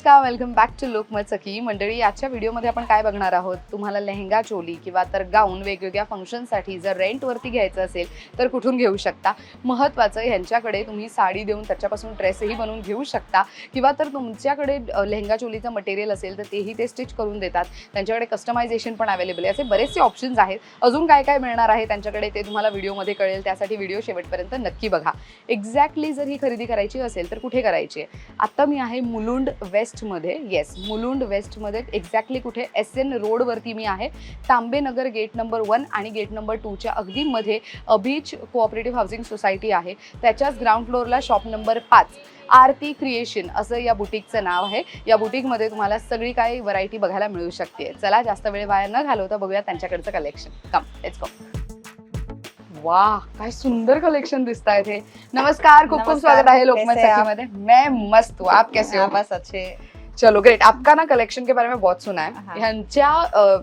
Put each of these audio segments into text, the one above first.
नमस्कार welcome back to Lokmat Sakhi मंडळी आजच्या व्हिडिओमध्ये आपण काय बघणार आहोत? तुम्हाला लेहंगा चोली किंवा तर गाऊन वेगवेगळ्या फंक्शनसाठी जर रेंटवरती घ्यायचं असेल तर कुठून घेऊ शकता? महत्त्वाचं ह्यांच्याकडे तुम्ही साडी देऊन त्याच्यापासून ड्रेसही बनवून घेऊ शकता. किंवा तर तुमच्याकडे लेहंगा चोलीचं मटेरियल असेल तर तेही ते स्टिच करून देतात. त्यांच्याकडे कस्टमायझेशन पण अवेलेबल आहे. असे बरेचसे ऑप्शन्स आहेत. अजून काय काय मिळणार आहे त्यांच्याकडे ते तुम्हाला व्हिडिओमध्ये कळेल. त्यासाठी व्हिडिओ शेवटपर्यंत नक्की बघा. एक्झॅक्टली जर ही खरेदी करायची असेल तर कुठे करायची आहे? आत्ता मी आहे मुलुंड वेस्ट वेस्टमध्ये येस मुलुंड वेस्टमध्ये एक्झॅक्टली कुठे एस एन रोडवरती मी आहे. तांबेनगर गेट नंबर वन आणि गेट नंबर टूच्या अगदी मध्ये अभिज कोऑपरेटिव्ह हाऊसिंग सोसायटी आहे. त्याच्याच ग्राउंड फ्लोअरला शॉप नंबर पाच आरती क्रिएशन असं या बुटीकचं नाव आहे. या बुटीकमध्ये तुम्हाला सगळी काही व्हरायटी बघायला मिळू शकते. चला जास्त वेळ वाया न घालवता बघूया त्यांच्याकडचं कलेक्शन कम लेट्स गो वा काय सुंदर कलेक्शन दिसत आहेत हे. नमस्कार खूप खूप स्वागत आहे लोकमत? सखी में मस्त हूँ. आप कैसे हो? हाँ, बस अच्छे. चलो ग्रेट आपका ना कलेक्शन के बारे में बहुत सुना है. ह्यांच्या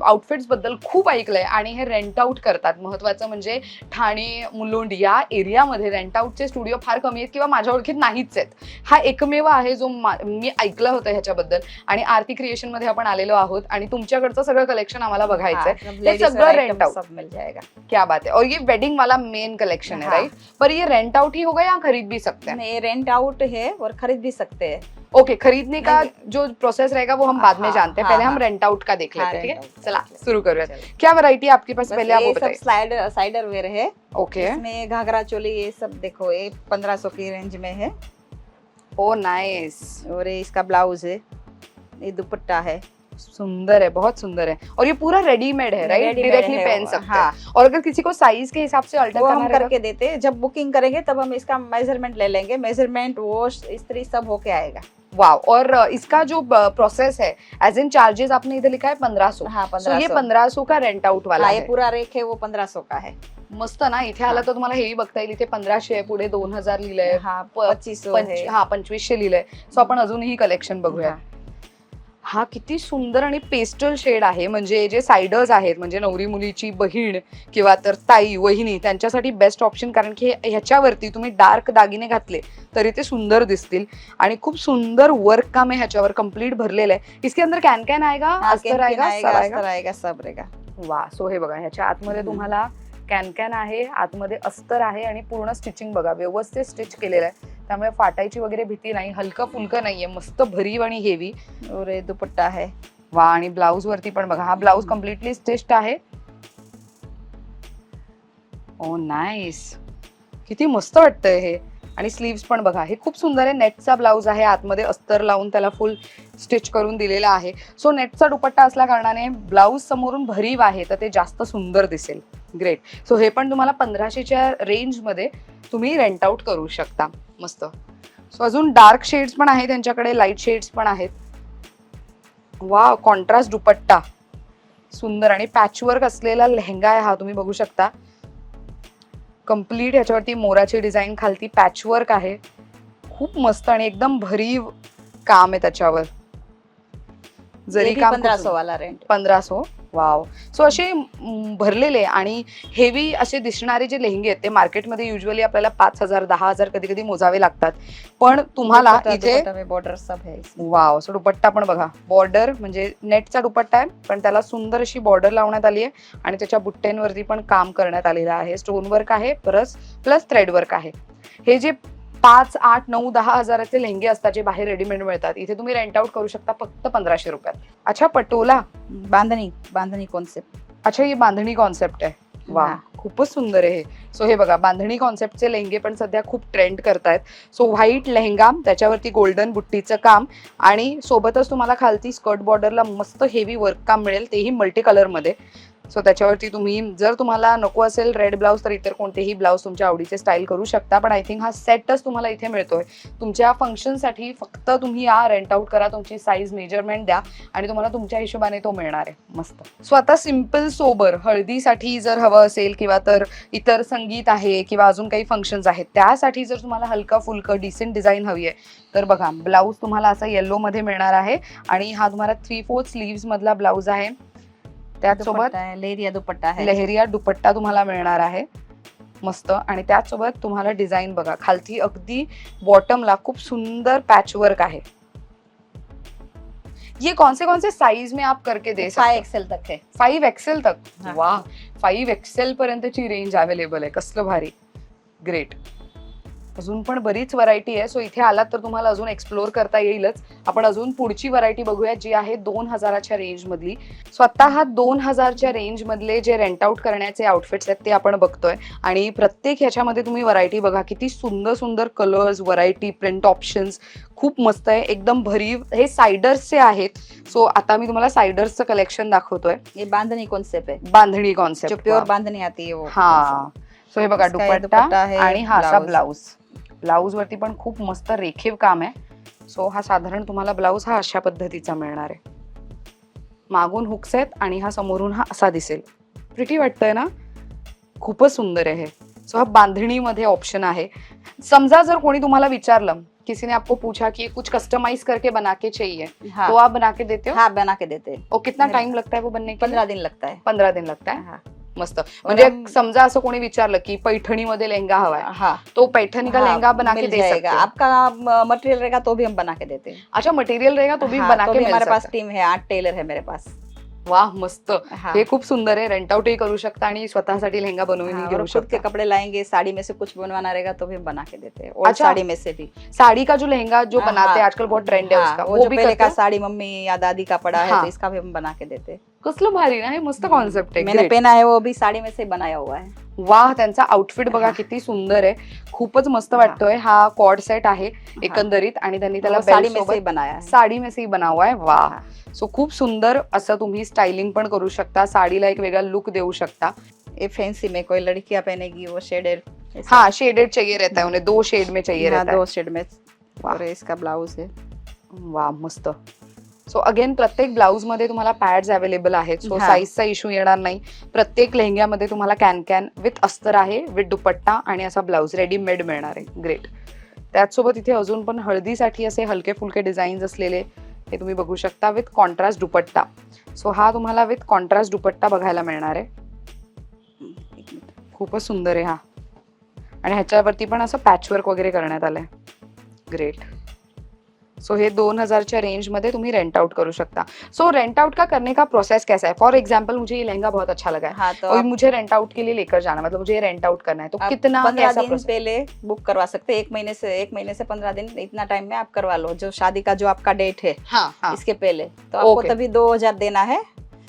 आउटफिट्सबद्दल खूप ऐकलंय आणि हे रेंट आउट करतात. महत्वाचं म्हणजे ठाणे मुलुंड या एरियामध्ये रेंट आउटचे स्टुडिओ फार कमी आहेत किंवा माझ्या ओळखीत नाहीच आहेत. हा एकमेव आहे जो मा- ऐकलं होतं ह्याच्याबद्दल आणि आरती क्रिएशनमध्ये आपण आलेलो आहोत आणि तुमच्याकडचं सगळं कलेक्शन आम्हाला बघायचंय. ladies सगळं मिल जाएगा. क्या बात है और ये वेडिंग वाला मेन कलेक्शन है. राइट पर ये रेंट आउट ही होगा या खरीद भी सकते हैं? रेंट आउट है और खरीद भी सकते हैं. ओके खरीदने का जो प्रोसेस रहेगा वो हम बाद में हाँ, जानते हैं। हाँ, पहले हम हाँ. रेंट आउट का देख हाँ, लेते हैं ठीक है? चला शुरू शुरू रहे हैं। क्या वैरायटी आपके पास पहले आप बताइए। स्लाइडर साइडर वेयर है। ओके इसमें घाघरा चोली ये सब देखो ये पंद्रह सौ की रेंज में है। ओ नाइस और इसका ब्लाउज है। ये दुपट्टा है। सुंदर है बहुत सुंदर है। और ये पूरा रेडीमेड है राइट डायरेक्टली पहन सकते हाँ हैं। और अगर किसी को साइज़ के हिसाब से अल्टर हम करके देते हैं। जब बुकिंग करेंगे तब हम इसका मेज़रमेंट ले लेंगे। मेज़रमेंट वॉश इस्त्री सब होके आएगा। वाव और इसका जो प्रोसेस है एज इन चार्जेस आपने इधर लिखा है पंद्रह सौ। हाँ पंद्रह ये पंद्रह सौ का रेंट आउट वाला हाँ ये पूरा रेक है वो पंद्रह सौ का है। मस्त ना? इथे आला तर तुम्हाला हेही बघता येईल इथे पंधराशे आहे पुढे दोन हज़ार लिहिलंय हाँ है हा पंचवीसशे लिहिलंय. सो आपण अजूनही कलेक्शन बघूया हाँ. किती सुंदर आणि पेस्टल शेड आहे. म्हणजे जे सायडर्स आहेत म्हणजे नवरी मुलीची बहीण किंवा तर ताई वहिनी त्यांच्यासाठी बेस्ट ऑप्शन कारण की ह्याच्यावरती तुम्ही डार्क दागिने घातले तरी ते सुंदर दिसतील. आणि खूप सुंदर वर्क काम आहे ह्याच्यावर कंप्लीट भरलेलं आहे. इसके अंदर कॅन कॅन आएगा? हाँ, अस्तर कैन आएगा? आएगा सब सब रहेगा वा सो हे बघा ह्याच्या आतमध्ये. तुम्हाला कॅन कॅन आहे आतमध्ये अस्तर आहे आणि पूर्ण स्टिचिंग बघा व्यवस्थित स्टिच केलेलं आहे. त्यामुळे फाटायची वगैरे भीती नाही हलकं फुलकं नाहीये मस्त भरीव आणि हेवी. ये दुपट्टा है वा आणि ब्लाऊज वरती पण बघा हा ब्लाऊज कम्प्लिटली स्टिच्ड आहे. ओ नाईस किती मस्त वाटतंय हे. आणि स्लीव्स पण बघा हे खूप सुंदर आहे. नेटचा ब्लाऊज आहे आतमध्ये अस्तर लावून त्याला फुल स्टिच करून दिलेला आहे. सो नेटचा दुपट्टा असल्या कारणाने ब्लाऊज समोरून भरीव आहे तर ते जास्त सुंदर दिसेल. ग्रेट सो हे पण तुम्हाला पंधराशेच्या रेंजमध्ये तुम्ही रेंट आउट करू शकता. मस्त. सो अजून डार्क शेड्स पण आहेत त्यांच्याकडे लाइट शेड्स पण आहेत. वा कॉन्ट्रास्ट दुपट्टा. सुंदर आणि पॅचवर्क असलेला लेहंगा आहे हा तुम्ही बघू शकता. कंप्लीट ह्याच्यावरती मोराची डिझाईन खालती पॅचवर्क आहे. खूप मस्त आणि एकदम भरीव काम आहे त्याच्यावर. जरी काम पंद्रह खूप सौ वाला रेंट पंधरा सो वाव. सो असे भरलेले आणि हेवी असे दिसणारे जे लेहंगे आहेत ते मार्केटमध्ये युजली आपल्याला पाच हजार दहा हजार कधी कधी मोजावे लागतात. पण तुम्हाला इथे वाव. सो दुपट्टा पण बघा. बॉर्डर म्हणजे नेटचा दुपट्टा आहे पण त्याला सुंदर अशी बॉर्डर लावण्यात आली आहे आणि त्याच्या बुट्ट्यांवरती पण काम करण्यात आलेलं आहे. स्टोन वर्क आहे प्लस प्लस थ्रेड वर्क आहे. हे जे पाच आठ नऊ दहा हजाराचे लेहंगे असतात जे बाहेर रेडीमेड मिळतात. इथे तुम्ही रेंट आउट करू शकता फक्त पंधराशे रुपयात. अच्छा पटोला. बांधनी बांधनी कॉन्सेप्ट अच्छा ही बांधणी कॉन्सेप्ट आहे. वा. खूपच सुंदर आहे हे. सो हे बघा बांधणी कॉन्सेप्टचे लेहंगे पण सध्या खूप ट्रेंड करतायत. सो व्हाईट लेहंगा त्याच्यावरती गोल्डन बुट्टीचं काम आणि सोबतच तुम्हाला खालती स्कर्ट बॉर्डरला मस्त हेवी वर्क काम मिळेल तेही मल्टी कलरमध्ये सो त्याच्यावरती तुम्ही जर तुम्हाला नको असेल रेड ब्लाऊज तर इतर कोणतेही ब्लाऊज तुमच्या आवडीचे स्टाईल करू शकता. पण आय थिंक हा सेटच तुम्हाला इथे मिळतोय. तुमच्या फंक्शनसाठी फक्त तुम्ही या रेंट आउट करा तुमची साईज मेजरमेंट द्या आणि तुम्हाला तुमच्या हिशोबाने तो मिळणार आहे. मस्त. सो आता सिंपल सोबर हळदीसाठी जर हवं असेल किंवा तर इतर संगीत आहे किंवा अजून काही फंक्शन्स आहेत त्यासाठी जर तुम्हाला हलका फुलकं डिसेंट डिझाईन हवी आहे तर बघा ब्लाऊज तुम्हाला असा येल्लोमध्ये मिळणार आहे आणि हा तुम्हाला थ्री फोर्थ स्लीव्स मधला ब्लाऊज आहे. त्याचसोबत है लेरिया दुपट्टा है लेहरिया दुपट्टा तुम्हाला मिळणार आहे. मस्त. आणि त्याचसोबत तुम्हाला डिझाईन बघा खालती अगदी बॉटमला खूप सुंदर पॅच वर्क आहे. ये कौन से कौन से साइज में आप करके दे सकते फाइव एक्सेल तक है. फाईव्ह एक्सेल तक? हा. वा फाईव्ह एक्सेल पर्यंतची रेंज अवेलेबल आहे. कसलं भारी. ग्रेट अजून पण बरीच व्हरायटी आहे. सो इथे आलात तर तुम्हाला अजून एक्सप्लोर करता येईलच. आपण अजून पुढची व्हरायटी बघूया जी आहे दोन हजाराच्या रेंज मधली. स्वतः हा दोन हजारच्या रेंज मधले जे रेंट आउट करण्याचे आउटफिट्स आहेत ते आपण बघतोय. आणि प्रत्येक ह्याच्यामध्ये तुम्ही व्हरायटी बघा किती सुंदर सुंदर कलर्स व्हरायटी प्रिंट ऑप्शन्स खूप मस्त आहे. एकदम भरीव. हे सायडर्सचे आहेत. सो आता मी तुम्हाला सायडर्सचं कलेक्शन दाखवतोय. ये बांधनी कॉन्सेप्ट है बांधणी कॉन्सेप्ट प्योर बांधनी आती है वो हा. सो हे बघा दुपट्टा आणि हा असा. ब्लाऊज ब्लाऊज वरती पण खूप मस्त रेखीव काम आहे. सो हा साधारण तुम्हाला ब्लाऊज हा अशा पद्धतीचा मिळणार आहे. मागून हुक्स आहेत आणि हा समोरून हा असा दिसेल. प्रिटी वाटतंय ना? खूपच सुंदर आहे सो हा बांधणीमध्ये ऑप्शन आहे. समजा जर कोणी तुम्हाला विचारलं किसी ने आपको पूछा कि कुछ कस्टमाइज करके बना के चाहिए हाँ. तो आप बना के देते हो? हाँ बना के देते. हैं कितना टाइम लगता है वो बनने के पंद्रह दिन लगता है. पंधरा दिन लगता है? हाँ. मस्त. म्हणजे समजा असं कोणी विचारलं की पैठणीमध्ये लेहंगा हवाय हाँ तो पैठणी का हाँ, लहंगा बना के दे सकते. हो आपका मटेरियल रहेगा तो भी हम बना के देते हैं. अच्छा मटेरियल रहेगा तो भी हाँ, बना के हमारे पास टीम है आठ टेलर है मेरे पास. वाह मस्त. हाँ. हे खूप सुंदर आहे रेंट आउटही करू शकता आणि स्वतःसाठी लेहंगा बनवून हाँ, घेऊ शकता. कपड़े लाएंगे साड़ी में से कुछ बनवाना रहेगा तो भी हम बना के देते हैं और अच्छा। साड़ी में से भी. साड़ी का जो लहंगा जो हाँ, बनाते हैं आजकल बहुत ट्रेंड है हाँ, उसका वो वो भी पहले का हो? साड़ी मम्मी या दादी का पड़ा है हाँ। तो इसका भी हम बना के देते हैं. कसलं भारी ना हे मस्त कॉन्सेप्ट आहे मैंने Great. पहना है वो भी साड़ी में से बनाया हुआ है। वाह त्यांचा आउटफिट बघा. किती सुंदर आहे. खूपच मस्त. वाटतोय. हा कॉड सेट आहे एकंदरीत आणि त्यांनी त्याला वो साड़ी belt में से ही सोबत बनाया है. साडी में से ही बना हुआ है. वाह. सो खूप सुंदर असं तुम्ही स्टायलिंग पण करू शकता. साडीला एक वेगळा लुक देऊ शकता. ये फैंसी में कोई लड़कियां पहनेगी वो शेडेड हाँ. शेडेड चाहिए रहता है उन्हें. दो शेड में चाहिए रहता है दो शेड में. वाह. और इसका ब्लाउज है. वा मस्त. सो अगेन प्रत्येक ब्लाऊजमध्ये तुम्हाला पॅड्स अवेलेबल आहेत. सो. साईजचा इश्यू येणार नाही. प्रत्येक लेहंग्यामध्ये तुम्हाला कॅन कॅन विथ अस्तर आहे विथ दुपट्टा आणि असा ब्लाऊज रेडीमेड मिळणार आहे. ग्रेट त्याचसोबत इथे अजून पण हळदीसाठी असे हलके फुलके डिझाईन्स असलेले हे तुम्ही बघू शकता विथ कॉन्ट्रास्ट दुपट्टा. सो हा तुम्हाला विथ कॉन्ट्रास्ट दुपट्टा बघायला मिळणार आहे. खूपच सुंदर आहे हा. आणि ह्याच्यावरती पण असं पॅचवर्क वगैरे करण्यात आलंय. ग्रेट सो हे दोन हजारच्या रेंजमध्ये तुम्ही रेंट आउट करू शकता. सो रेंट आउट का करने का प्रोसेस कैसा है? फॉर एग्ज़ाम्पल मुझे ये लहंगा बहुत अच्छा लगा है. हाँ तो और मुझे रेंट आउट के लिए लेकर जाना मतलब मुझे रेंट आउट करना है तो कितना कैसा दिन पहले बुक करवा सकते हैं एक महीने से एक महीने से पंद्रह दिन इतना टाइम में आप करवा लो जो शादी का जो आपका डेट है हाँ हाँ। इसके पहले। तो आपको तभी दो हज़ार देना है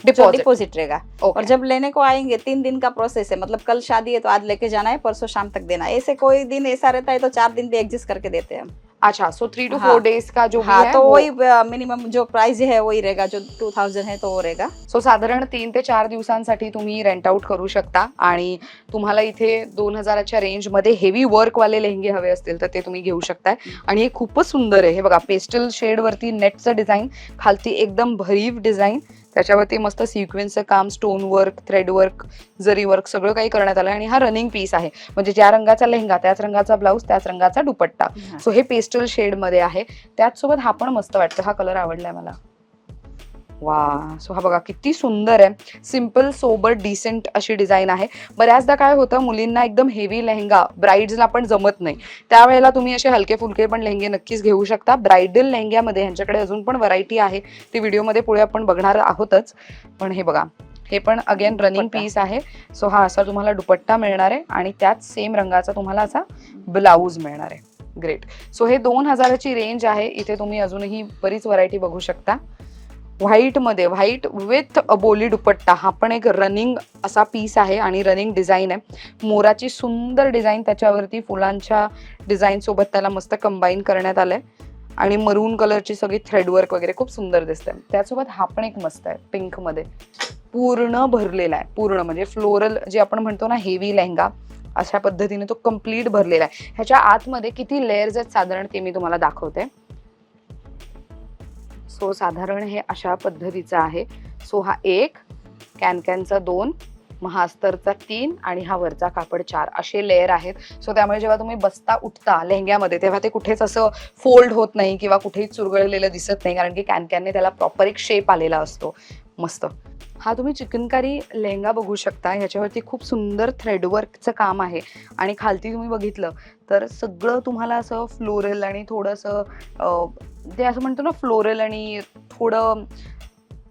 डिपॉजिट रहेगा। और जब लेने को आएँगे तीन दिन का प्रोसेस है मतलब कल शादी है तो आज लेके जाना है परसों शाम तक देना है। ऐसे कोई दिन ऐसा रहता है तो चार दिन भी एग्जिस्ट करके देते हैं हम। अच्छा सो थ्री टू हाँ. फोर डेज का जो भी हाँ है तो वो- वही मिनिमम जो प्राइस है वही रहेगा जो टू थाउजेंड है तो वो रहेगा। सो साधारण तीन ते चार दिवसांसाठी तुम्ही रेंट आउट करू शकता आणि तुम्हाला इथे दोन हजाराच्या रेंजमध्ये हेवी वर्कवाले लेहंगे हवे असतील तर ते तुम्ही घेऊ शकताय. आणि हे खूपच सुंदर आहे. हे बघा पेस्टल शेडवरती नेटचं डिझाईन खालती एकदम भरीव डिझाईन त्याच्यावरती मस्त सिक्वेन्सचं काम stone work thread work zari work सगळं काही करण्यात आलं आणि हा रनिंग पीस आहे. म्हणजे ज्या रंगाचा लेहंगा त्याच रंगाचा ब्लाऊज त्याच रंगाचा दुपट्टा. सो हे पेस्टल शेडमध्ये आहे. त्याचसोबत हा पण मस्त वाटतो. हा कलर आवडलाय मला. वा सो हा बघा किती सुंदर आहे. सिंपल सोबर डिसेंट अशी डिझाईन आहे. बऱ्याचदा काय होतं मुलींना एकदम हेवी लेहंगा ब्राईड्सला पण जमत नाही. त्यावेळेला तुम्ही असे हलके फुलके पण लेहंगे नक्कीच घेऊ शकता. ब्रायडल लेहंग्यामध्ये ह्यांच्याकडे अजून पण व्हरायटी आहे. ती व्हिडिओमध्ये पुढे आपण बघणार आहोतच. पण हे बघा हे पण अगेन रनिंग. पीस आहे. सो हा असा तुम्हाला दुपट्टा मिळणार आहे आणि त्याच सेम रंगाचा तुम्हाला असा ब्लाऊज मिळणार आहे. ग्रेट सो हे दोन हजाराची रेंज आहे. इथे तुम्ही अजूनही बरीच व्हरायटी बघू शकता. व्हाईटमध्ये व्हाईट विथ बोली दुपट्टा. हा पण एक रनिंग असा पीस आहे आणि रनिंग डिझाईन आहे. मोराची सुंदर डिझाईन त्याच्यावरती फुलांच्या डिझाईनसोबत त्याला मस्त कंबाईन करण्यात आलं आहे आणि मरून कलरची सगळी थ्रेडवर्क वगैरे खूप सुंदर दिसते त्यासोबत हा पण एक मस्त आहे पिंकमध्ये पूर्ण भरलेला आहे पूर्ण म्हणजे फ्लोरल जे आपण म्हणतो ना हेवी लेहंगा अशा पद्धतीने तो कंप्लीट भरलेला आहे. ह्याच्या आतमध्ये किती लेअर्स आहेत साधारण ते मी तुम्हाला दाखवते. सो साधारण हे अशा पद्धतीचं आहे. सो हा एक कॅनकॅनचा दोन महास्तरचा तीन आणि हा वरचा कापड चार. असे लेअर आहेत. सो त्यामुळे जेव्हा तुम्ही बसता उठता लेहंग्यामध्ये तेव्हा ते कुठेच असं फोल्ड होत नाही किंवा कुठेही चुरगळलेलं दिसत नाही. कारण की कॅनकॅनने त्याला प्रॉपर एक शेप आलेला असतो. मस्त. हा तुम्ही चिकनकारी लेहंगा बघू शकता. ह्याच्यावरती खूप सुंदर थ्रेडवर्कचं काम आहे. आणि खालती तुम्ही बघितलं तर सगळं तुम्हाला असं फ्लोरल आणि थोडंसं ते असं म्हणतो ना फ्लोरल आणि थोडं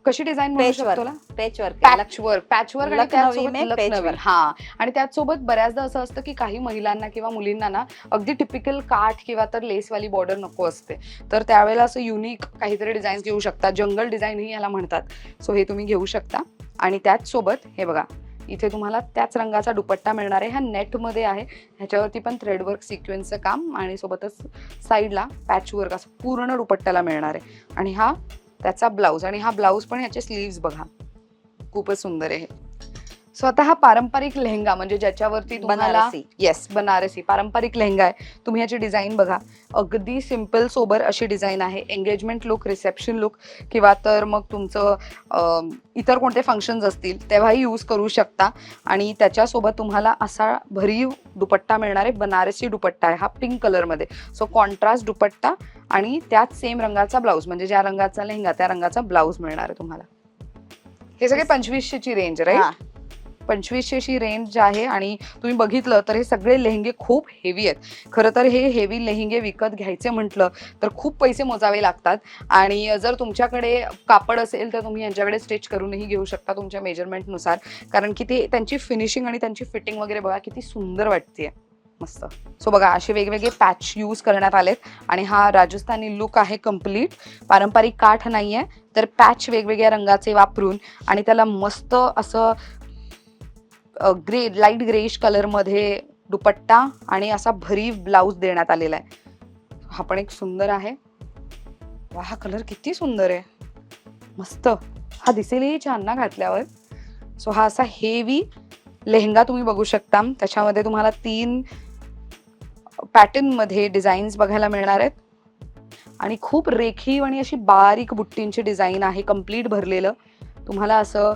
कशी डिझाईन म्हणू. शकतो पॅचवर्क पॅचवर्क आणि लखनवी त्याचसोबत में लखनवी patchwork. हा. आणि त्याचसोबत बऱ्याचदा असं असतं की काही महिलांना किंवा मुलींना ना अगदी टिपिकल काठ किंवा तर लेसवाली बॉर्डर नको असते. तर त्यावेळेला असं युनिक काहीतरी डिझाईन घेऊ शकता. जंगल डिझाईनही याला म्हणतात. सो हे तुम्ही घेऊ शकता. आणि त्याचसोबत हे बघा इथे तुम्हाला त्याच रंगाचा दुपट्टा मिळणार आहे. हा नेटमध्ये आहे. ह्याच्यावरती पण थ्रेडवर्क सिक्वेन्सचं काम आणि सोबतच साईडला पॅचवर्क असं पूर्ण दुपट्ट्याला मिळणार आहे. आणि हा त्याचा ब्लाऊज आणि हा ब्लाऊज पण ह्याचे स्लीव्स बघा. खूपच सुंदर आहे सो आता हा पारंपरिक लेहंगा म्हणजे ज्याच्यावरती तुम्हाला बनारसी येस बनारसी. पारंपरिक लेहंगा आहे. तुम्ही ह्याची डिझाईन बघा. अगदी सिंपल सोबर अशी डिझाईन आहे. एंगेजमेंट लुक रिसेप्शन लुक किंवा तर मग तुमचं इतर कोणते फंक्शन्स असतील तेव्हाही यूज करू शकता. आणि त्याच्यासोबत तुम्हाला असा भरीव दुपट्टा मिळणार आहे. बनारसी दुपट्टा आहे हा पिंक कलरमध्ये सो कॉन्ट्रास्ट दुपट्टा आणि त्याच सेम रंगाचा ब्लाऊज म्हणजे ज्या रंगाचा लेहंगा त्या रंगाचा ब्लाऊज मिळणार आहे तुम्हाला. हे सगळे पंचवीसशेची रेंज राईट पंचवीसशेची रेंज आहे आणि तुम्ही बघितलं तर हे सगळे लेहंगे खूप हेवी आहेत. खरं तर हे हेवी लेहंगे विकत घ्यायचे म्हटलं तर खूप पैसे मोजावे लागतात. आणि जर तुमच्याकडे कापड असेल तर तुम्ही यांच्याकडे स्टिच करूनही घेऊ शकता तुमच्या मेजरमेंटनुसार कारण की ते त्यांची फिनिशिंग आणि त्यांची फिटिंग वगैरे बघा किती सुंदर वाटते मस्त. सो बघा असे वेगवेगळे पॅच यूज करण्यात आलेत आणि हा राजस्थानी लुक आहे कंप्लीट पारंपरिक काठ नाही आहे तर पॅच वेगवेगळ्या रंगाचे वापरून आणि त्याला मस्त असं ग्रे लाइट ग्रेश कलरमध्ये दुपट्टा आणि असा भरीव ब्लाऊज देण्यात आलेला आहे. हा पण एक सुंदर आहे. वा हा कलर किती सुंदर आहे. मस्त. हा दिसेलही छान ना घातल्यावर. सो हा असा हेवी लेहंगा तुम्ही बघू शकता. त्याच्यामध्ये तुम्हाला तीन पॅटर्नमध्ये डिझाईन्स बघायला मिळणार आहेत. आणि खूप रेखीव आणि अशी बारीक बुट्टींची डिझाईन आहे कंप्लीट भरलेलं. तुम्हाला असं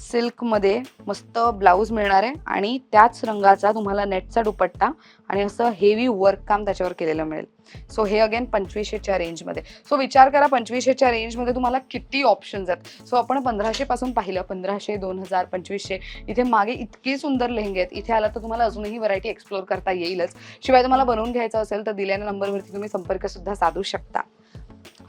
सिल्कमध्ये मस्त ब्लाऊज मिळणार आहे आणि त्याच रंगाचा तुम्हाला नेटचा दुपट्टा आणि असं हेवी वर्क काम त्याच्यावर केलेलं मिळेल. सो हे अगेन पंचवीसशेच्या रेंजमध्ये सो विचार करा पंचवीसशेच्या रेंजमध्ये तुम्हाला किती ऑप्शन्स आहेत. सो आपण पंधराशेपासून पाहिलं पंधराशे दोन हजार पंचवीसशे. इथे मागे इतके सुंदर लेहंगे आहेत. इथे आला तर तुम्हाला अजूनही व्हरायटी एक्सप्लोर करता येईलच. शिवाय तुम्हाला बनवून घ्यायचं असेल तर दिलेल्या नंबरवरती तुम्ही संपर्कसुद्धा साधू शकता.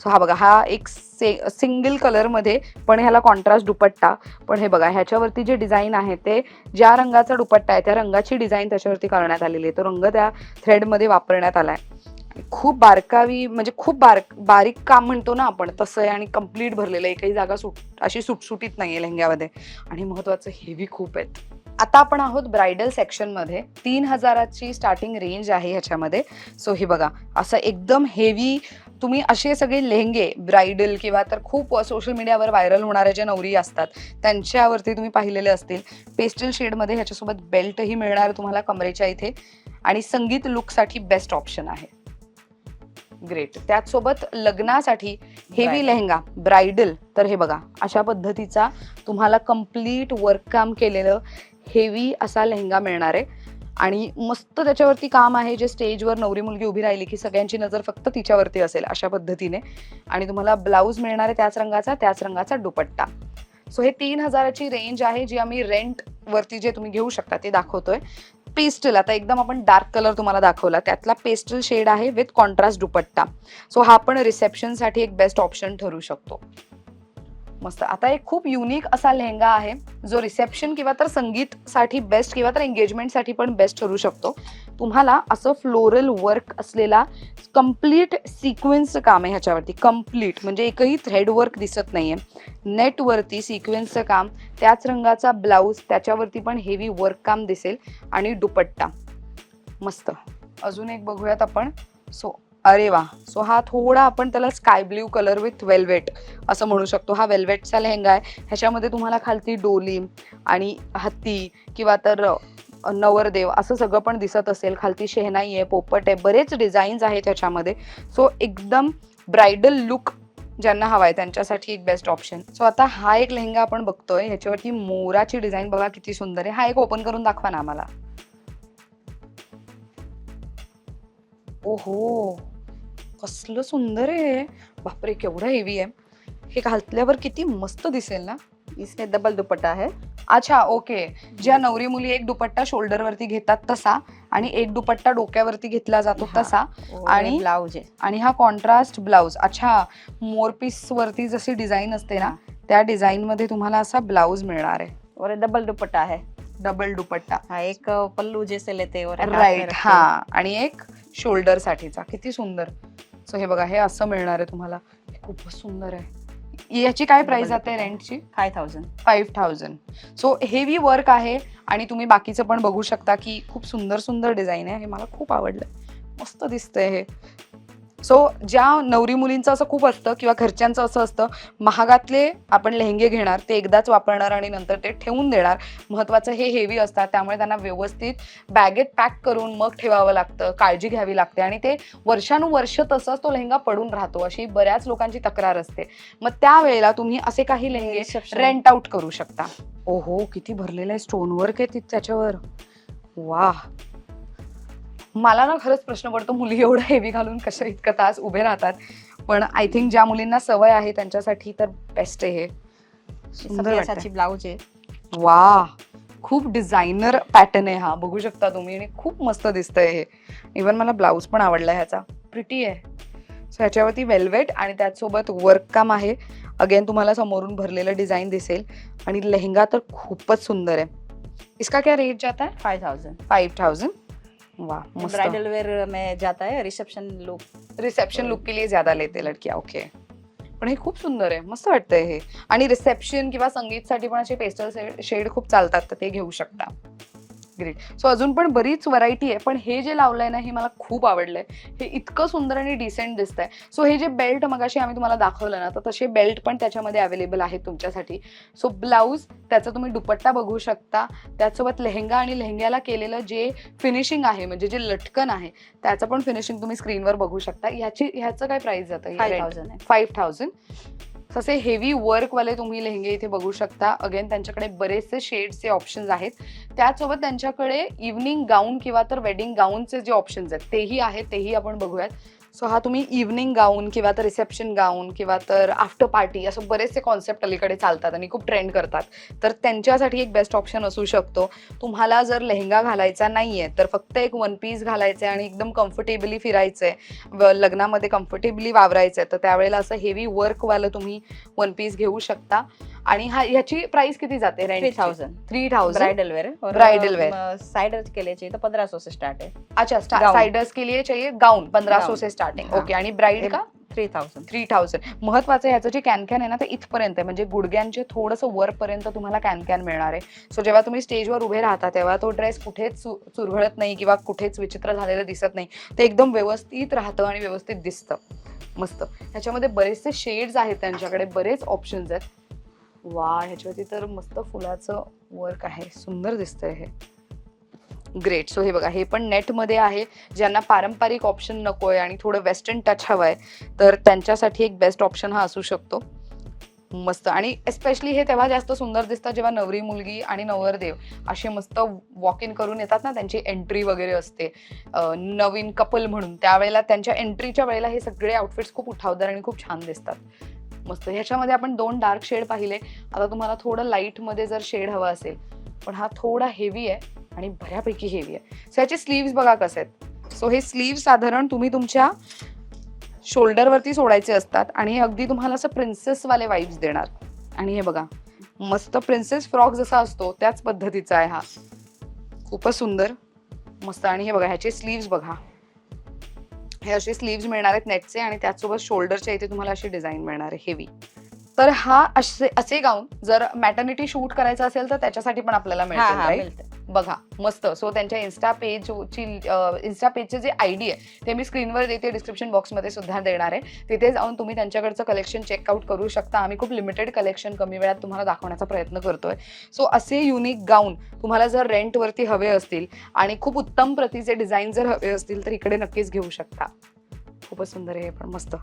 सो हा बघा हा एक से सिंगल कलरमध्ये पण ह्याला कॉन्ट्रास्ट दुपट्टा. पण हे बघा ह्याच्यावरती जे डिझाईन आहे ते ज्या रंगाचा दुपट्टा आहे त्या रंगाची डिझाईन त्याच्यावरती करण्यात आलेली आहे. तो रंग त्या थ्रेडमध्ये वापरण्यात आला आहे खूप बारकावी म्हणजे खूप बारक बारीक काम म्हणतो ना आपण तसं आहे आणि कंप्लीट भरलेलं आहे. काही जागा सुट अशी सुटसुटीत नाही आहे लेहंग्यामध्ये. आणि महत्वाचं हेवी खूप आहेत. आता आपण आहोत ब्रायडल सेक्शनमध्ये तीन हजाराची स्टार्टिंग रेंज आहे ह्याच्यामध्ये. सो हे बघा असं एकदम हेवी तुम्ही असे सगळे लेहंगे ब्रायडल किंवा तर खूप सोशल मीडियावर व्हायरल होणारे जे नवरी असतात त्यांच्यावरती तुम्ही पाहिलेले असतील. पेस्टल शेडमध्ये ह्याच्यासोबत बेल्टही मिळणार तुम्हाला कमरेच्या इथे. आणि संगीत लुकसाठी बेस्ट ऑप्शन आहे. ग्रेट त्याचसोबत लग्नासाठी हेवी. लेहंगा ब्रायडल तर हे बघा अशा पद्धतीचा तुम्हाला कंप्लीट वर्क काम केलेलं हेवी असा लेहंगा मिळणार आहे. आणि मस्त त्याच्यावरती काम आहे जे स्टेजवर नवरी मुलगी उभी राहिली की सगळ्यांची नजर फक्त तिच्यावरती असेल अशा पद्धतीने. आणि तुम्हाला ब्लाऊज मिळणार आहे त्याच रंगाचा त्याच रंगाचा दुपट्टा. सो हे तीन हजाराची रेंज आहे जी आम्ही रेंट वरती जे तुम्ही घेऊ शकता ते दाखवतोय. पेस्टल आता एकदम आपण डार्क कलर तुम्हाला दाखवला. त्यातला पेस्टल शेड आहे विथ कॉन्ट्रास्ट दुपट्टा. सो हा पण रिसेप्शनसाठी एक बेस्ट ऑप्शन ठरू शकतो. मस्त. आता एक खूप युनिक असा लेहंगा आहे जो रिसेप्शन किंवा तर संगीतसाठी बेस्ट किंवा तर एंगेजमेंटसाठी पण बेस्ट ठरू शकतो. तुम्हाला असं फ्लोरल वर्क असलेला कंप्लीट सिक्वेन्सचं काम आहे ह्याच्यावरती. कंप्लीट म्हणजे एकही थ्रेड वर्क दिसत नाहीये. नेटवरती सिक्वेन्सचं काम त्याच रंगाचा ब्लाऊज त्याच्यावरती पण हेवी वर्क काम दिसेल. आणि दुपट्टा. मस्त. अजून एक बघूयात आपण. सो अरे वा. सो हा थोडा आपण त्याला sky blue colour with velvet असं म्हणू शकतो. हा वेल्वेटचा लेहंगा आहे. ह्याच्यामध्ये तुम्हाला खालती डोली आणि हत्ती किंवा तर नवरदेव असं सगळं पण दिसत असेल. खालती शेहनाई आहे पोपट आहे बरेच डिझाईन्स आहेत ह्याच्यामध्ये. सो एकदम ब्रायडल लुक ज्यांना हवा आहे त्यांच्यासाठी एक बेस्ट ऑप्शन सो आता हा एक लेहंगा आपण बघतोय. ह्याच्यावरती मोराची डिझाईन बघा किती सुंदर आहे. हा एक ओपन करून दाखवा ना आम्हाला. ओहो. कसलं सुंदर आहे. बापरे केवढं हेवी आहे. हे घातल्यावर किती मस्त दिसेल ना. इसमें डबल दुपट्टा है अच्छा ओके ज्या नवरी मुली एक दुपट्टा शोल्डर वरती घेतात तसा आणि एक दुपट्टा डोक्यावरती घेतला जातो. तसा आणि- ब्लाउज है आणि हा कॉन्ट्रास्ट ब्लाउज अच्छा मोरपीस वरती जशी डिझाईन असते ना त्या डिझाईन मध्ये तुम्हाला असा ब्लाउज मिळणार आहे. और डबल दुपट्टा है डबल दुपट्टा. हाँ एक पल्लू जैसे लेते और एक हाथ में राईट हैं। आणि एक शोल्डर साठीचा. किती सुंदर. सो हे बघा हे असं मिळणार आहे तुम्हाला. खूपच सुंदर आहे. याची काय प्राइस जाते. रेंटची five thousand five thousand so heavy work आहे आणि तुम्ही बाकीचं पण बघू शकता की खूप सुंदर सुंदर डिझाईन आहे. हे मला खूप आवडलं मस्त दिसतंय हे. सो ज्या नवरी मुलींचं असं खूप असतं किंवा घरच्यांचं असं असतं महागातले आपण लेहंगे घेणार ते एकदाच वापरणार आणि नंतर ते ठेवून देणार महत्त्वाचं हे हेवी असतात. त्यामुळे त्यांना व्यवस्थित बॅगेत पॅक करून मग ठेवावं लागतं काळजी घ्यावी लागते आणि ते वर्षानुवर्ष तसंच तो लेहंगा पडून राहतो. अशी बऱ्याच लोकांची तक्रार असते. मग त्यावेळेला तुम्ही असे काही लेहंगे रेंट आउट करू शकता. ओहो किती भरलेलं आहे स्टोन वर्क आहे त्याच्यावर. वा मला ना खरंच प्रश्न पडतो मुली एवढं हेवी घालून कशा इतकं तास उभे राहतात? पण आय थिंक ज्या मुलींना सवय आहे त्यांच्यासाठी तर बेस्ट आहे हे. सुंदर वाटतंय. सफेद ब्लाउज है वा खूप डिझायनर पॅटर्न आहे हा. बघू शकता तुम्ही. आणि खूप मस्त दिसतंय हे. इवन मला ब्लाऊज पण आवडला ह्याचा. प्रिटी आहे. सो ह्याच्यावरती वेल्वेट आणि त्याचसोबत वर्क काम आहे. अगेन तुम्हाला समोरून भरलेलं डिझाईन दिसेल. आणि लेहंगा तर खूपच सुंदर आहे. इसका क्या रेट जाता है? फाइव थाउजेंड फाइव थाउजेंड वा मस्त. ब्राइडल वेयर में जाता है रिसेप्शन लुक रिसेप्शन लुक के लिए ज्यादा लेते लडकिया ओके पण हे खूप सुंदर आहे मस्त वाटतंय हे. आणि रिसेप्शन किंवा संगीतसाठी पण असे पेस्टल शेड खूप चालतात तर ते घेऊ शकता. ग्रेट सो अजून पण बरीच व्हरायटी आहे पण हे जे लावलंय ना हे मला खूप आवडलंय. हे इतकं सुंदर आणि डिसेंट दिसतंय. सो हे जे बेल्ट मगाशी आम्ही तुम्हाला दाखवलं ना तर तसे बेल्ट पण त्याच्यामध्ये अवेलेबल आहेत तुमच्यासाठी. सो ब्लाऊज त्याचा तुम्ही दुपट्टा बघू शकता. त्याचसोबत लेहंगा आणि लेहंग्याला केलेलं जे फिनिशिंग आहे म्हणजे जे लटकन आहे त्याचं पण फिनिशिंग तुम्ही स्क्रीनवर बघू शकता. ह्याची ह्याचं काय प्राइस जातं? फाइव थाउजेंड फाईव्ह थाउजंड असे हेवी वर्कवाले तुम्ही लेहंगे इथे बघू शकता. अगेन त्यांच्याकडे बरेचसे शेड्सचे ऑप्शन्स आहेत. त्याचसोबत त्यांच्याकडे इव्हनिंग गाऊन किंवा तर वेडिंग गाऊनचे जे ऑप्शन्स आहेत तेही आहेत तेही आपण बघूयात. सो हा तुम्ही इव्हनिंग गाऊन किंवा तर रिसेप्शन गाऊन किंवा तर आफ्टर पार्टी असं बरेचसे कॉन्सेप्ट अलीकडे चालतात आणि खूप ट्रेंड करतात. तर त्यांच्यासाठी एक बेस्ट ऑप्शन असू शकतो. तुम्हाला जर लेहंगा घालायचा नाही आहे तर फक्त एक वन पीस घालायचं आहे आणि एकदम कम्फर्टेबली फिरायचं आहे व लग्नामध्ये कम्फर्टेबली वावरायचं आहे तर त्यावेळेला असं हेवी वर्कवालं तुम्ही वन पीस घेऊ शकता. आणि हा ह्याची प्राइस किती जाते? Three thousand three thousand bridal wear और Bridal wear. साइडर के लिए चाहिए तो पंद्रह सौ से स्टार्ट है अच्छा. साइडर्स के लिए चाहिए गाउन पंद्रह सौ स्टार्टिंग. ओके आणि ब्राईड का? थ्री थाउजेंड थ्री थाउजंड महत्वाचं ह्याचं जे कॅन कॅन आहे ना ते इथपर्यंत आहे. म्हणजे गुडघ्यांचे थोडंसं वरपर्यंत तुम्हाला कॅन कॅन मिळणार आहे. सो जेव्हा तुम्ही स्टेजवर उभे राहता तेव्हा तो ड्रेस कुठेच चुरघळत नाही किंवा कुठेच विचित्र झालेलं दिसत नाही. ते एकदम व्यवस्थित राहतं आणि व्यवस्थित दिसतं. मस्त. ह्याच्यामध्ये बरेचसे शेड्स आहेत त्यांच्याकडे. बरेच ऑप्शन्स आहेत. वा ह्याच्यावरती तर मस्त फुलाचं वर्क आहे. सुंदर दिसतंय हे. ग्रेट सो हे बघा हे पण नेटमध्ये आहे. ज्यांना पारंपरिक ऑप्शन नको आहे आणि थोडं वेस्टर्न टच हवं आहे तर त्यांच्यासाठी एक बेस्ट ऑप्शन हा असू शकतो. मस्त. आणि एस्पेशली हे तेव्हा जास्त सुंदर दिसतात जेव्हा नवरी मुलगी आणि नवरदेव असे मस्त वॉक इन करून येतात ना त्यांची एंट्री वगैरे असते. नवीन कपल म्हणून. त्यावेळेला त्यांच्या एंट्रीच्या वेळेला हे सगळे आउटफिट्स खूप उठावदार आणि खूप छान दिसतात. मस्त. ह्याच्यामध्ये आपण दोन डार्क शेड पाहिले. आता तुम्हाला थोडं लाईटमध्ये जर शेड हवा असेल पण हा थोडा हेवी आहे आणि बऱ्यापैकी हेवी आहे. सो ह्याचे स्लीव्स बघा कसे आहेत. सो हे स्लीव्ह साधारण तुम्ही तुमच्या शोल्डरवरती सोडायचे असतात आणि हे अगदी तुम्हाला असं प्रिन्सेसवाले वाईब्स देणार. आणि हे बघा मस्त प्रिन्सेस फ्रॉक जसा असतो त्याच पद्धतीचा आहे हा. खूपच सुंदर मस्त. आणि हे बघा ह्याचे स्लीव्स बघा. हे असे स्लीव्स मिळणार आहेत नेटचे आणि त्याचसोबत शोल्डरच्या इथे तुम्हाला अशी डिझाईन मिळणार आहे हेवी तर हा असे असे गाऊन जर मॅटर्निटी शूट करायचं असेल तर त्याच्यासाठी पण आपल्याला हैं बघा मस्त. सो त्यांच्या इन्स्टा पेजची इन्स्टा पेजचे जे आय डी आहे ते मी स्क्रीनवर देते डिस्क्रिप्शन बॉक्समध्ये सुद्धा देणार आहे. तिथे जाऊन तुम्ही त्यांच्याकडचं कलेक्शन चेकआउट करू शकता. आम्ही खूप लिमिटेड कलेक्शन कमी वेळात तुम्हाला दाखवण्याचा प्रयत्न करतोय. सो असे युनिक गाऊन तुम्हाला जर रेंटवरती हवे असतील आणि खूप उत्तम प्रतीचे डिझाईन जर हवे असतील तर इकडे नक्कीच घेऊ शकता. खूपच सुंदर आहे पण मस्त.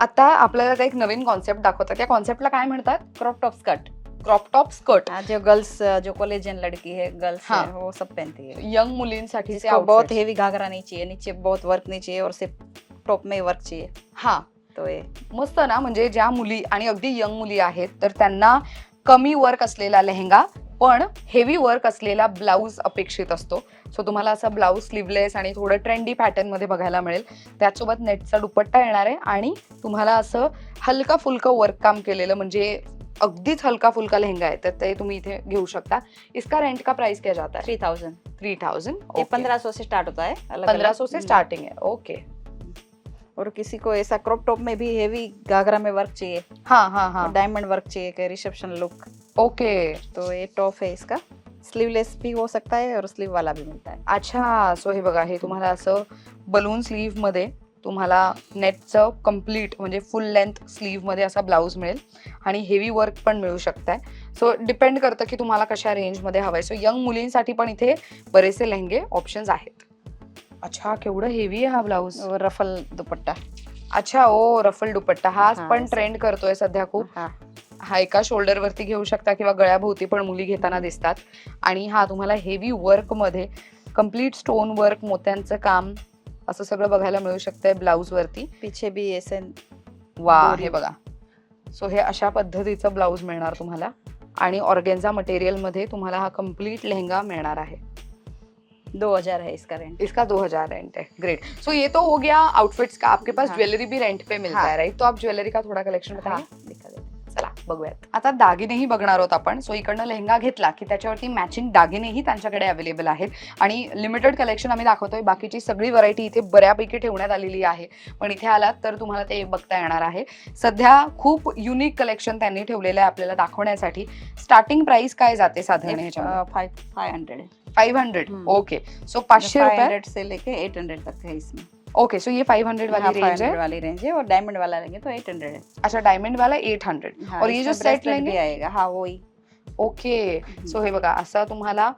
आता आपल्याला एक नवीन कॉन्सेप्ट दाखवतात. त्या कॉन्सेप्टला काय म्हणतात? Crop top skirt crop top skirt जो गर्ल्स जो कॉलेजियन लड़की है गर्ल्स हाँ। है वो सब पहनती है यंग मुलींसाठी बहुत हेवी घाघरा नहीं चाहिए नीचे बहुत वर्क नहीं चाहिए और सिर्फ टॉप में ही वर्क चाहिए हा. तो ये मस्त ना म्हणजे ज्या मुली आणि अगदी यंग मुली आहेत तर त्यांना कमी वर्क असलेला लेहंगा पण हेवी वर्क असलेला ब्लाऊज अपेक्षित असतो. सो तुम्हाला असा ब्लाऊज स्लीवलेस आणि थोडं ट्रेंडी पॅटर्नमध्ये बघायला मिळेल. त्याचसोबत नेटचा दुपट्टा येणार आहे आणि तुम्हाला असं हलका फुलकं वर्क काम केलेलं म्हणजे अगदीच हलका फुलका लेहंगा आहे तर ते तुम्ही इथे घेऊ शकता. इसका रेंट का प्राइस क्या जाता है? Three thousand. थ्री थाउजेंड पंद्रह सौ से स्टार्ट होता है पंद्रह अलग। सौ से। स्टार्टिंग है ओके और किसी को ऐसा क्रॉप टॉप में भी हेवी घाघरा में वर्क चाहिए. हाँ हाँ हाँ. डायमंड वर्क चाहिए कि रिसेप्शन लुक ओके तो ये टॉप है इसका स्लीवलेस भी हो सकता है और स्लीव वाला भी मिलता है अच्छा सो हे बघा हे तुम्हाला असं बलून स्लीव्हमध्ये तुम्हाला नेटचं कंप्लीट म्हणजे फुल लेंथ स्लीव्हमध्ये असा ब्लाऊज मिळेल आणि हेवी वर्क पण मिळू शकताय सो डिपेंड करतं की तुम्हाला कशा रेंजमध्ये हवंय सो यंग मुलींसाठी पण इथे बरेचसे लेहंगे ऑप्शन्स आहेत अच्छा केवढं हेवी आहे हा ब्लाऊज रफल दुपट्टा अच्छा ओ रफल दुपट्टा हा पण. ट्रेंड करतोय सध्या खूप हाँ एका शोल्डर वरती घेऊ शकता किंवा गळ्याभोवती पण मुली घेताना दिसतात. आणि हा तुम्हाला हेवी वर्कमध्ये कंप्लीट स्टोन वर्क मोत्यांचं काम असं सगळं बघायला मिळू शकतंय ब्लाऊज वरती. पीछे भी ऐसे वा दोरी. हे बघा. सो हे अशा पद्धतीचं ब्लाऊज मिळणार तुम्हाला. आणि ऑर्गेन्झा मटेरियलमध्ये तुम्हाला हा कंप्लीट लेहंगा मिळणार आहे. दो हजार है इसका रेंट इसका दो हजार रेंट है ग्रेट सो ये तो हो गया आउटफिट्स का. आपके पास. ज्वेलरी भी रेंट पे मिलता हाँ. राइट तो आप ज्वेलरी का थोड़ा कलेक्शन बताइए. दिखा चला बघूयात. आता दागिनेही बघणार आहोत आपण. सो इकडनं लेहंगा घेतला की त्याच्यावरती मॅचिंग दागिनेही त्यांच्याकडे अवेलेबल आहेत. आणि लिमिटेड कलेक्शन आम्ही दाखवतोय. बाकीची सगळी व्हरायटी इथे बऱ्यापैकी ठेवण्यात आलेली आहे. पण इथे आलात तर तुम्हाला ते बघता येणार आहे. सध्या खूप युनिक कलेक्शन त्यांनी ठेवलेलं आहे आपल्याला दाखवण्यासाठी. स्टार्टिंग प्राइस काय जाते साधारण ह्याच्यामध्ये? Five five hundred five hundred. Okay so पाचशे फाइव रुपये? से लेके एट हंड्रेड तक है इसमें. ओके सो ये फाईव्ह हंड्रेड हाँ, वाली रेंज 500 है वाली रेंज है और डायमंड वाला लेंगे तो एट हंड्रेड है। अच्छा डायमंड वाला एट हंड्रेड हाँ, और ये जो सेट लेंगे? आएगा। हाँ वही। ओके सो हे बघा असा तुम्हाला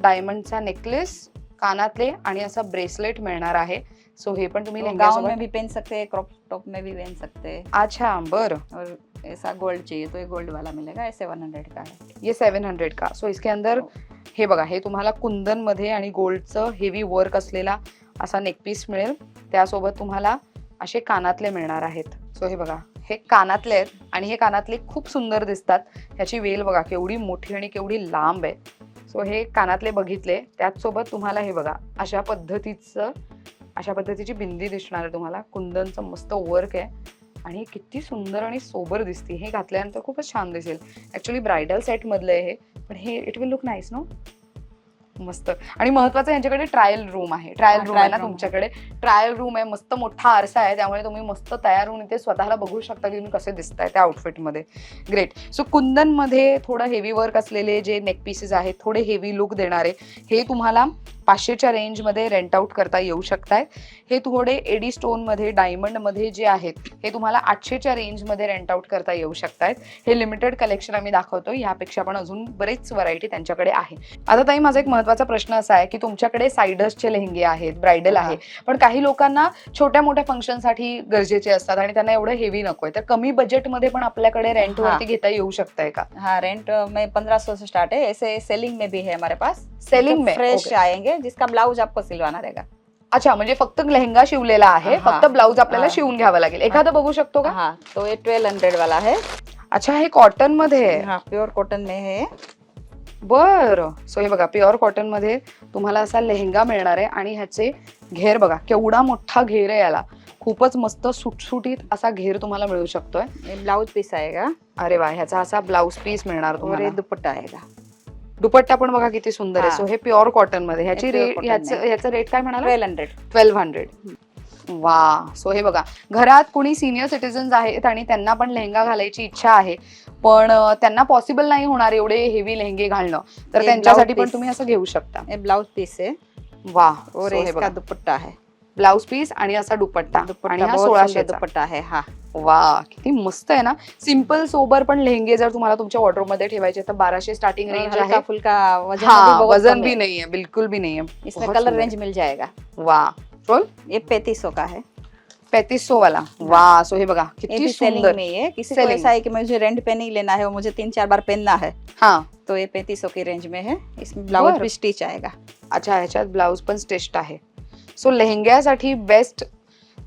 डायमंडचा नेकलेस कानातले आणि असा ब्रेसलेट मिळणार आहे. सो हे पण तुम्ही तो गाउन में भी पहन सकते हैं क्रॉप टॉप में भी पहन सकते हैं। अच्छा बर. और ऐसा गोल्ड चाहिए तो ये गोल्ड वाला मिलेगा ऐसे वन हंड्रेड का है। ये सेवन हंड्रेड का. सो इसके अंदर हे। बघा हे तुम्हाला कुंदनमध्ये आणि गोल्डचं हेवी वर्क असलेला असा नेकपीस मिळेल. त्यासोबत तुम्हाला असे कानातले मिळणार आहेत. सो हे बघा. हे कानातले आहेत आणि हे कानातले खूप सुंदर दिसतात. ह्याची वेल बघा केवढी मोठी आणि केवढी लांब आहे. सो हे कानातले बघितले. त्याचसोबत तुम्हाला हे बघा अशा पद्धतीचं अशा पद्धतीची बिंदी दिसणार आहे तुम्हाला. कुंदनचं मस्त वर्क आहे. आणि किती सुंदर आणि सोबर दिसते. हे घातल्यानंतर खूपच छान दिसेल. ॲक्च्युली ब्रायडल सेटमधलं आहे हे. पण हे it will look nice no मस्त. आणि महत्वाचं यांच्याकडे ट्रायल रूम आहे. ट्रायल रूम आहे ना तुमच्याकडे. ट्रायल रूम आहे मस्त मोठा आरसा आहे. त्यामुळे तुम्ही मस्त तयार होऊन इथे स्वतःला बघू शकता की तुम्ही कसे दिसताय त्या आउटफिटमध्ये ग्रेट सो कुंदनमध्ये थोडं हेवी वर्क असलेले जे नेक पीसेस आहेत थोडे हेवी लुक देणारे हे तुम्हाला पाचशेच्या रेंजमध्ये रेंट आउट करता येऊ शकतायत हे थोडे एडी स्टोनमध्ये डायमंडमध्ये जे आहेत हे तुम्हाला आठशेच्या रेंजमध्ये रेंट आउट करता येऊ शकतायत. हे लिमिटेड कलेक्शन आम्ही दाखवतो यापेक्षा पण अजून बरेच व्हरायटी त्यांच्याकडे आहे. आता ताई माझा एक महत्त्वाचा प्रश्न असा आहे की तुमच्याकडे सायडर्सचे लेहंगे आहेत ब्रायडल आहे. पण काही लोकांना छोट्या मोठ्या फंक्शनसाठी गरजेचे असतात आणि त्यांना एवढं हेवी नकोय. तर कमी बजेटमध्ये पण आपल्याकडे रेंटवरती घेता येऊ शकतंय का? हाँ रेंट में पंद्रह सौ से स्टार्ट है ऐसे सेलिंग में भी है हमारे पास. सेलिंग में? Fresh okay. आएंगे जिसका ब्लाउज आपको सिलवाना रहेगा. अच्छा म्हणजे फक्त लेहंगा शिवलेला आहे हा. फक्त ब्लाऊज आपल्याला हा. शिवून घ्यावं लागेल. एखादं बघू शकतो का? हाँ तो ये ट्वेल्व हंड्रेड वाला है अच्छा हे कॉटनमध्ये आहे. हाँ प्योर कॉटन में है. बर. सो हे बघा प्युअर कॉटनमध्ये तुम्हाला असा लेहंगा मिळणार आहे आणि ह्याचे घेर बघा केवढा मोठा घेर आहे याला. खूपच मस्त सुटसुटीत असा घेर तुम्हाला मिळू शकतोय. ये ब्लाउज पीस आएगा अरे वा ह्याचा असा ब्लाउज पीस मिळणार और तुम्हाला दुपट्टा आएगा दुपट्टा पण बघा किती सुंदर आहे. सो हे प्युअर कॉटनमध्ये. ह्याची रेट आहे. ह्याचं रेट काय म्हणाला? ट्वेल्व हंड्रेड ट्वेल्व हंड्रेड वा. सो हे बघा. घरात कोणी सिनियर सिटीजन्स आहेत आणि त्यांना पण लेहंगा घालायची इच्छा आहे पण त्यांना पॉसिबल नाही होणार एवढे हेवी लेहंगे घालणं. तर त्यांच्यासाठी पण. तुम्ही असं घेऊ शकता. ब्लाउज पीस है वा. हे बघा. दुपट्टा है ब्लाउज पीस आणि असा दुपट्टा. आणि हा सोळाशे दुपट्टा है हाँ. वा किती मस्त आहे ना? सिंपल सोबर पण लेहंगे जर तुम्हाला तुमच्या वॉर्डरोबमध्ये ठेवायचे तर बाराशे स्टार्टिंग रेंज आहे. फुल्का वजन भी। नहीं. है बिल्कुल भी नहीं है इसमें कलर रेंज मिल जाएगा. वा. रोल ये पैंतीस सौ का है? पैतीस सौ वाला. वा सो हे बघा ये किती भी सेलिंग सुंदर. में ही किसी को ऐसा है कि मुझे रेंट पे नहीं लेना है और मुझे तीन चार बार पहनना है हा. तो ये पैंतीस सौ की रेंज में है. इसमें ब्लाउज. भी स्टिच आएगा. अच्छा ह्याच्यात ब्लाउज पण स्टेस्ट आहे. सो लेहंग्यासाठी बेस्ट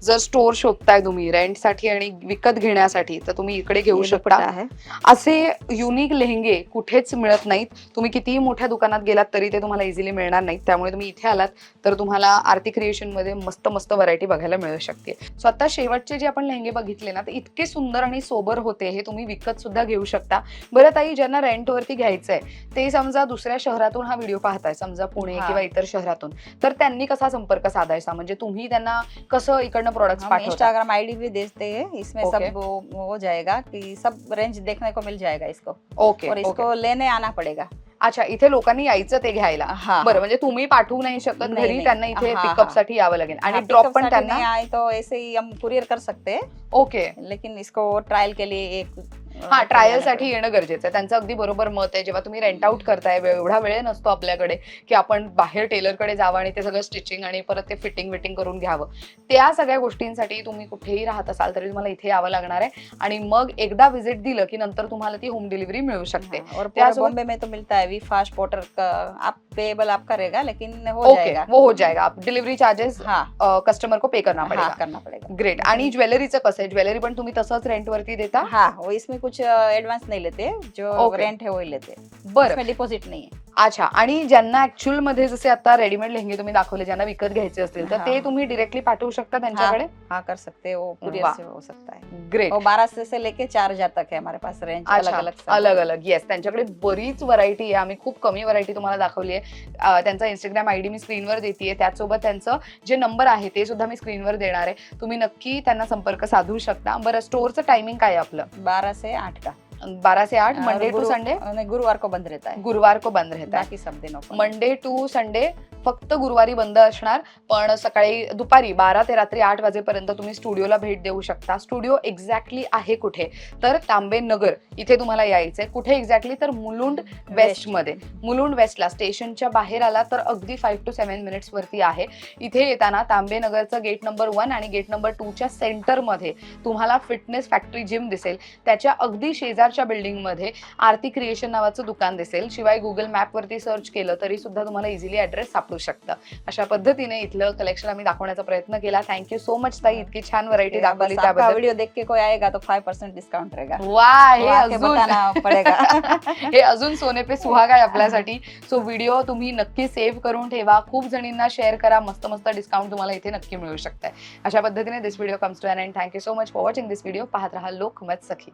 जर स्टोर शोधताय तुम्ही रेंटसाठी आणि विकत घेण्यासाठी तर तुम्ही इकडे घेऊ शकता. असे युनिक लेहंगे कुठेच मिळत नाहीत. तुम्ही कितीही मोठ्या दुकानात गेलात तरी ते तुम्हाला इझिली मिळणार नाहीत. त्यामुळे तुम्ही इथे आलात तर तुम्हाला आरती क्रिएशनमध्ये मस्त मस्त व्हरायटी बघायला मिळू शकते. सो आता शेवटचे जे आपण लेहंगे बघितले ना ते इतके सुंदर आणि सोबर होते हे तुम्ही विकत सुद्धा घेऊ शकता. बरं ताई ज्यांना रेंटवरती घ्यायचंय ते समजा दुसऱ्या शहरातून हा व्हिडिओ पाहताय समजा पुणे. किंवा इतर शहरातून तर त्यांनी कसा संपर्क साधायचा? म्हणजे तुम्ही त्यांना कसं इकडनं प्रोडक्ट्स हम इंस्टाग्राम आईडी भी देते हैं। इसमें Okay. सब वो, हो जाएगा कि सब रेंज देखने को मिल जाएगा इसको। ओके और ओके इसको लेने आना पड़ेगा। अच्छा इथे लोकांनी यायचं ते घ्यायला. हाँ बरं म्हणजे तुम्ही पाठवू नाही शकत नाही, घरी. त्यांना इथे. पिकअपसाठी यावं लागेल. आणि ड्रॉप पण त्यांना आए तो ऐसे ही हम कुरियर कर सकते हैं। ओके लेकिन इसको ट्रायल के लिए एक हा ट्रायलसाठी येणं गरजेचं आहे. त्यांचं अगदी बरोबर मत आहे. जेव्हा तुम्ही रेंट आउट करताय एवढा वेळ नसतो आपल्याकडे की आपण बाहेर टेलरकडे जावं आणि ते सगळं स्टिचिंग आणि परत ते फिटिंग विटिंग करून घ्यावं. त्या सगळ्या गोष्टींसाठी तुम्ही कुठेही राहत असाल तरी तुम्हाला इथे यावं लागणार आहे. आणि मग एकदा व्हिजिट दिलं की नंतर तुम्हाला ती होम डिलिव्हरी मिळू शकते. और बॉम्बे में तो मिलता है वी फास्ट का आप पेएबल आप करेगा लेकिन हो ओके जाएगा। वो हो जाएगा। आप डिलिव्हरी चार्जेस हाँ। कस्टमर को पे करना हाँ पडेगा। करना पड़ेगा। ग्रेट आणि ज्वेलरीचं कसं आहे? ज्वेलरी पण तुम्ही तसंच रेंटवरती देता? हाँ वो इसमें कुछ एडवांस नहीं लेते जो Okay. रेंट है वही लेते। बरं। डिपॉजिट नहीं है। अच्छा आणि ज्यांना ऍक्च्युअलमध्ये जसे आता रेडीमेड लेहंगे तुम्ही दाखवले ज्यांना विकत घ्यायचे असतील तर हा. ते तुम्ही डिरेक्टली पाठवू शकता त्यांच्याकडे? हाँ कर सकते हैं वो। कुरियर से हो सकता है। ग्रेट वो बारह से लेके चार हजार तक है हमारे पास रेंज अलग अलग अलग अलग येस त्यांच्याकडे बरीच व्हरायटी आहे. आम्ही खूप कमी व्हरायटी तुम्हाला दाखवली आहे. त्यांचा इंस्टाग्राम आयडी मी स्क्रीनवर देते त्याचसोबत त्यांचं जे नंबर आहे ते सुद्धा मी स्क्रीनवर देणार आहे. तुम्ही नक्की त्यांना संपर्क साधू शकता. बरं स्टोअरचं टायमिंग काय आहे आपलं? बाराशे से आठ का? बारा से आठ मंडे टू संडे गुरुवार को बंद रहता है। गुरुवार को बंद रहता है। बाकी सब दिनों मंडे टू संडे फक्त गुरुवारी बंद असणार पण सकाळी दुपारी बारा ते रात्री आठ वाजेपर्यंत तुम्ही स्टुडिओला भेट देऊ शकता. स्टुडिओ एक्झॅक्टली आहे कुठे? तर तांबे नगर इथे तुम्हाला यायचंय. कुठे एक्झॅक्टली तर मुलुंड वेस्टमध्ये मुलुंड वेस्टला स्टेशनच्या बाहेर आला तर अगदी फाईव्ह टू सेव्हन मिनिट्स वरती आहे. इथे येताना तांबे नगरचं गेट नंबर वन आणि गेट नंबर टूच्या सेंटरमध्ये तुम्हाला फिटनेस फॅक्टरी जिम दिसेल. त्याच्या अगदी शेजारच्या बिल्डिंगमध्ये आरती क्रिएशन नावाचं दुकान दिसेल. शिवाय गुगल मॅपवरती सर्च केलं तरी सुद्धा तुम्हाला इझिली ऍड्रेस सापडू शकतं. अशा पद्धतीने इथलं कलेक्शन आम्ही दाखवण्याचा प्रयत्न केला. थँक्यू सो मच ताई. इतकी छान व्हरायटी दाखवली त्याबद्दल. वीडियो देख के कोई आएगा तो फाइव परसेंट डिस्काउंट रहेगा. वा हे अजून. पड़ेगा. हे अजून सोने पे सुहाग आहे आपल्यासाठी. सो व्हिडिओ तुम्ही नक्की सेव्ह करून ठेवा. खूप जणींना शेअर करा. मस्त मस्त डिस्काउंट तुम्हाला इथे नक्की मिळू शकते अशा पद्धतीने this video comes to an end thank you so much for watching this video पाहत राहा लोकमत सखी.